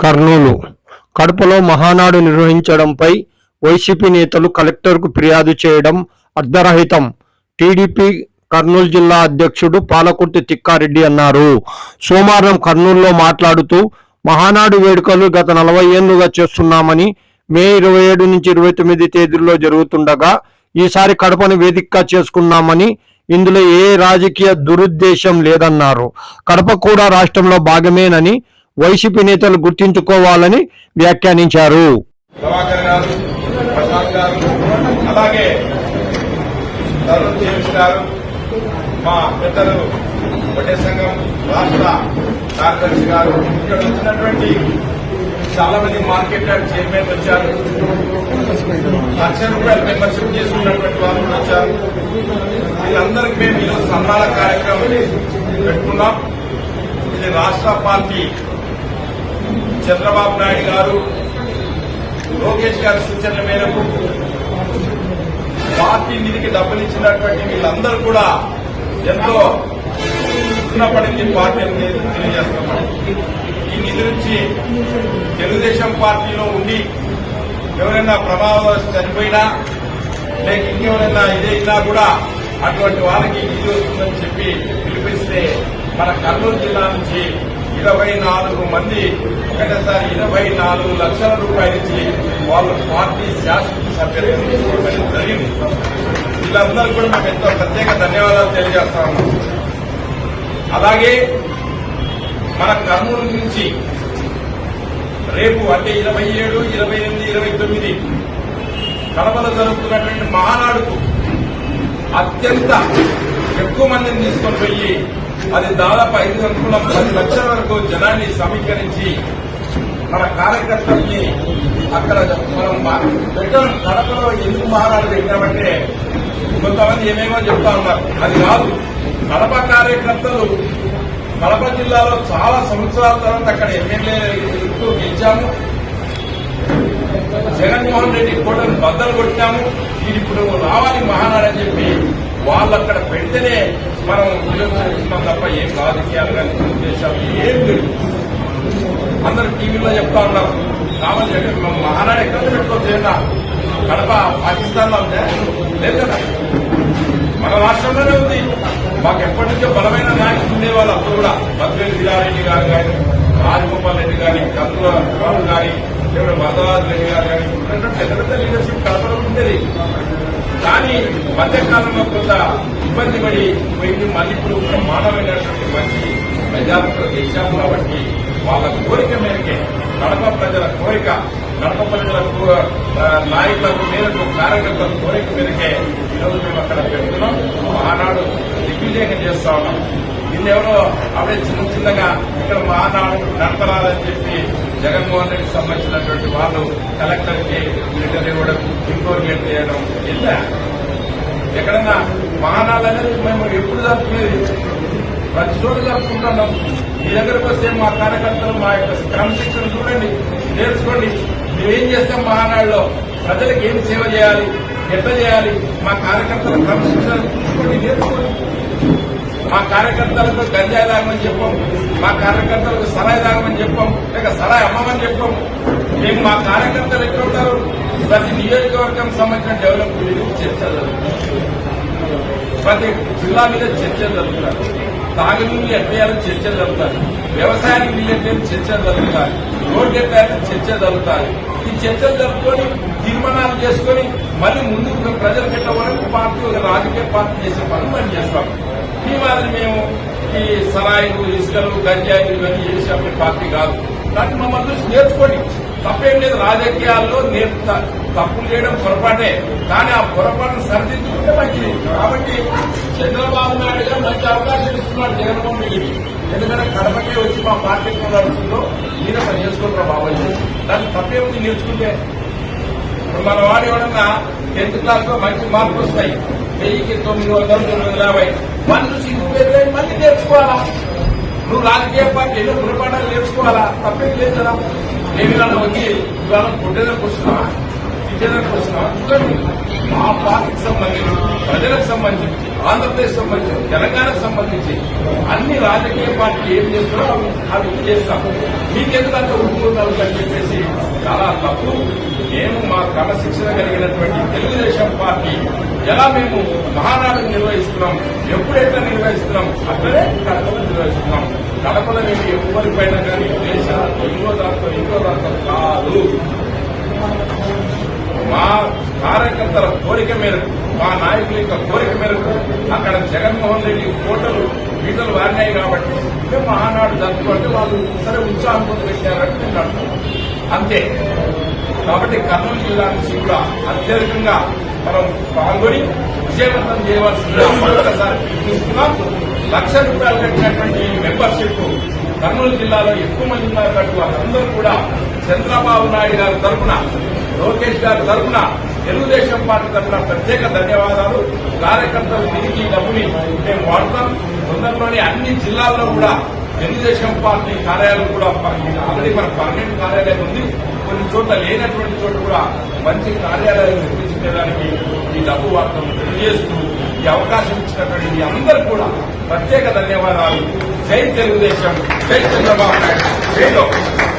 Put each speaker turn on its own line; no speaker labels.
కర్నూలు. కడపలో మహానాడు నిర్వహించడంపై వైసీపీ నేతలు కలెక్టర్కు ఫిర్యాదు చేయడం అర్ధరహితం. టీడీపీ కర్నూలు జిల్లా అధ్యక్షుడు పాలకుర్తి తిక్కారెడ్డి అన్నారు. సోమవారం కర్నూలులో మాట్లాడుతూ మహానాడు వేడుకలు గత నలభై ఏళ్ళుగా చేస్తున్నామని మే ఇరవై ఏడు నుంచి ఇరవై తొమ్మిది తేదీల్లో జరుగుతుండగా ఈసారి కడపను వేదికగా చేసుకున్నామని ఇందులో ఏ రాజకీయ దురుద్దేశం లేదన్నారు. కడప కూడా రాష్ట్రంలో భాగమేనని వైసీపీ నేతలు గుర్తించుకోవాలని వ్యాఖ్యానించారు.
ప్రభాకర్ గారు ప్రసాద్ గారు అలాగే మా పెద్దలు ఒకటే సంఘం రాష్ట్ర కార్యదర్శి గారు ఇక్కడ వచ్చినటువంటి చాలా మంది మార్కెట్ యార్డ్ చైర్మన్ వచ్చారు. లక్ష రూపాయలు మెంబర్షిప్ చేసుకున్నటువంటి వాళ్ళు కూడా వచ్చారు. వీళ్ళందరికీ మేము ఈరోజు సన్మాన కార్యక్రమం పెట్టుకున్నాం. ఇది రాష్ట్ర పార్టీ చంద్రబాబు నాయుడు గారు లోకేష్ గారి సూచనల మేరకు పార్టీ నిధికి డబ్బులు ఇచ్చినటువంటి వీళ్ళందరూ కూడా ఎంతో ఉన్నప్పటికీ పార్టీ తెలియజేస్తున్నాం ఈ నిధి నుంచి తెలుగుదేశం పార్టీలో ఉండి ఎవరైనా ప్రమాదం చనిపోయినా లేక ఇంకెవరైనా ఇదైనా కూడా అటువంటి వాళ్ళకి నిధి వస్తుందని చెప్పి పిలిపిస్తే మన కర్నూలు జిల్లా నుంచి ఇరవై నాలుగు మంది ఒకటేసారి ఇరవై నాలుగు లక్షల రూపాయలు ఇచ్చి వాళ్ళ పార్టీ శాసన సభ్యులు జరిగింది. వీళ్ళందరూ కూడా మేము ఎంతో ప్రత్యేక ధన్యవాదాలు తెలియజేస్తా ఉన్నాం. అలాగే మన కర్నూలు నుంచి రేపు అంటే ఇరవై ఏడు ఇరవై ఎనిమిది ఇరవై తొమ్మిది కడపలో జరుగుతున్నటువంటి మహానాడుకు అత్యంత ఎక్కువ మందిని తీసుకొని పోయి అది దాదాపు ఐదు వందల పది లక్షల వరకు జనాన్ని సమీకరించి మన కార్యకర్తల్ని అక్కడ మనం మా- పెట్టడం కడపలో ఎందుకు మహారాజు పెట్టామంటే కొంతమంది ఏమేమో చెప్తా ఉన్నారు. అది కాదు. కడప కార్యకర్తలు కడప జిల్లాలో చాలా సంవత్సరాల తర్వాత అక్కడ ఎమ్మెల్యే గెలిచాము. జగన్మోహన్ రెడ్డి కోటను బద్దలు కొట్టాము. ఇది ఇప్పుడు రావాలి మహానాడు అని చెప్పి వాళ్ళు అక్కడ పెడితేనే మనం వినియోగిస్తున్నాం తప్ప ఏం రాజకీయాలు కానీ ఉద్దేశాలు ఏం లేదు అందరు టీవీలో చెప్తా ఉన్నారు. కావాలి అంటే మహానాడు ఎక్కడ పెట్టుకోవచ్చు కడప పాకిస్తాన్లో ఉందా? లేదు కదా. మన రాష్ట్రంలోనే ఉంది. మాకు ఎప్పటి నుంచో బలమైన నాయకులు ఉండేవాళ్ళు అప్పుడు కూడా. మద్వేలు విరారెడ్డి గారు కానీ రాజగోపాల్ రెడ్డి గారి కందుల బాబు గారి లేదా వరదరాజు రెడ్డి గారు కానీ పెద్ద పెద్ద లీడర్షిప్ కడపలో ఉండేది. కానీ మధ్యకాలంలో కొంత ఇబ్బంది పడి పోయింది. మళ్ళీ ఇప్పుడు బ్రహ్మాండమైనటువంటి మంచి మెజార్టీలో గెలిచాము కాబట్టి వాళ్ళ కోరిక మేరకే కడప ప్రజల కోరిక కడప ప్రజల నాయకులకు మేరకు కార్యకర్తల కోరిక మేరకే ఈరోజు మేము అక్కడ పెడుతున్నాం. ఆనాడు దిగ్విజయంగా చేస్తా ఉన్నాం. వీళ్ళెవరో అప్పుడే చిన్న చిన్నగా ఇక్కడ మహానాడు నడపరాదని చెప్పి జగన్మోహన్ రెడ్డికి సంబంధించినటువంటి వాళ్ళు కలెక్టర్కి లెటర్ ఇవ్వడం ఇంకోర్గేట్ చేయడం ఇలా ఎక్కడన్నా వాహనాలు అనేది మేము ఎప్పుడు జరుపుకునేది ప్రతి చోటు జరుపుకుంటున్నాం మీ దగ్గరకు వస్తే మా కార్యకర్తలు మా యొక్క క్రమశిక్షణ చూడండి నేర్చుకోండి మేమేం చేస్తాం మహానాడులో ప్రజలకు ఏం సేవ చేయాలి? ఎట్లా చేయాలి? మా కార్యకర్తల క్రమశిక్షణ చూసుకోండి నేర్చుకోండి మా కార్యకర్తలకు గంజాయి తాగమని చెప్పాం. మా కార్యకర్తలకు సరాయి తాగమని చెప్పాం. లేక సరాయి అమ్మమని చెప్పాం. మేము మా కార్యకర్తలు ఎక్కడ ఉంటారు? ప్రతి నియోజకవర్గం సంబంధించిన డెవలప్మెంట్ గురించి చర్చలు జరుగుతాయి. ప్రతి జిల్లా మీద చర్చలు జరుగుతారు తాగునీళ్ళు ఎట్టేయాలని చర్చలు జరుగుతాయి వ్యవసాయానికి నీళ్ళు ఎట్టేయాలని చర్చలు జరుగుతాయి రోడ్డు ఎట్టాలని చర్చలు జరుగుతాయి ఈ చర్చలు జరుపుకొని తీర్మానాలు చేసుకొని మళ్ళీ ముందుకు ప్రజలకు ఎట్టవరకు పార్టీ ఒక రాజకీయ పార్టీ చేసే పనులు మనం చేస్తాం. ఈ మాదిరి మేము ఈ సరాయిలు ఇసుకలు గంజాయిలు ఇవన్నీ చేసేటువంటి పార్టీ కాదు. దాన్ని మమ్మల్ని చూసి నేర్చుకోండి. తప్పేం లేదు రాజకీయాల్లో నేర్పుతా తప్పులు చేయడం పొరపాటే. కానీ ఆ పొరపాటును సరిదిద్దుకుంటే మంచిది. కాబట్టి చంద్రబాబు నాయుడు గారు మంచి అవకాశం ఇస్తున్నాడు జగన్మోహన్ రెడ్డికి ఎందుకంటే కడపకే వచ్చి మా పార్టీ నడుస్తుందో ఈయన పని చేసుకుంటారు బాబాయ్. దాన్ని తప్పేముంది నేర్చుకుంటే? ఇప్పుడు మన వాడు ఎవడన్నా టెన్త్ క్లాస్లో మంచి మార్కులు వస్తాయి. వెయ్యికి తొమ్మిది వందల తొమ్మిది వందల యాభై. వన్ నుంచి ఇంకో మళ్ళీ నేర్చుకోవాలా? నువ్వు రాజకీయ పార్టీ ఎన్నో గుణపాఠాలు నేర్చుకోవాలా? తప్పేం లేదు కదా. నేను ఇలా వచ్చి ఇవాళ పుట్టేదానికి వస్తున్నావా? తిట్టేదానికి వస్తున్నావా? చూడండి మా పార్టీకి సంబంధించి ప్రజలకు సంబంధించి ఆంధ్రప్రదేశ్ సంబంధించి తెలంగాణకు సంబంధించి అన్ని రాజకీయ పార్టీలు ఏం చేస్తున్నారో అవి- చేస్తాం. మీకెందుకు అంత ఉద్యోగాలు కాదు మేము మా క్రమశిక్షణ కలిగినటువంటి తెలుగుదేశం పార్టీ ఎలా మేము మహానాడు నిర్వహిస్తున్నాం ఎప్పుడైతే నిర్వహిస్తున్నాం అక్కడే కడపలో నిర్వహిస్తున్నాం. కడపలో మేము ఎవరిపైన కానీ దేశాలతో ఇంకో దాంతో ఇంకో దాంతో కాదు. మా కార్యకర్తల కోరిక మేరకు మా నాయకుల యొక్క కోరిక మేరకు అక్కడ జగన్మోహన్ రెడ్డి కోటలు గీతలు వాడినాయి కాబట్టి మేము మహానాడు జరుపుకుంటే వాళ్ళు సరే ఉత్సాహం పెట్టారంటే నేను అంటున్నాను. అంతే. కాబట్టి కర్నూలు జిల్లా నుంచి కూడా అత్యధికంగా మనం పాల్గొని విజయవంతం చేయవలసిందిగా మరొకసారి పిలుపునిస్తున్నాం లక్ష రూపాయలు కట్టినటువంటి మెంబర్షిప్ కర్నూలు జిల్లాలో ఎక్కువ మంది ఉన్నారు కాబట్టి వారందరూ కూడా చంద్రబాబు నాయుడు గారి తరఫున లోకేష్ గారి తరఫున తెలుగుదేశం పార్టీ తరఫున ప్రత్యేక ధన్యవాదాలు. కార్యకర్తలు తిరిగి డబ్బుని మేము వాడతాం. తొందరలోనే అన్ని జిల్లాల్లో కూడా తెలుగుదేశం పార్టీ కార్యాలయం కూడా ఆల్రెడీ మన పర్మనెంట్ కార్యాలయం ఉంది. కొన్ని చోట్ల లేనటువంటి చోట కూడా మంచి కార్యాలయాలు నిర్మించుకోవడానికి ఈ డబ్బు వార్తను తెలియజేస్తూ ఈ అవకాశం ఇచ్చినటువంటి మీ అందరూ కూడా ప్రత్యేక ధన్యవాదాలు. జై తెలుగుదేశం. జై చంద్రబాబు. నాయుడు జై లోకేష్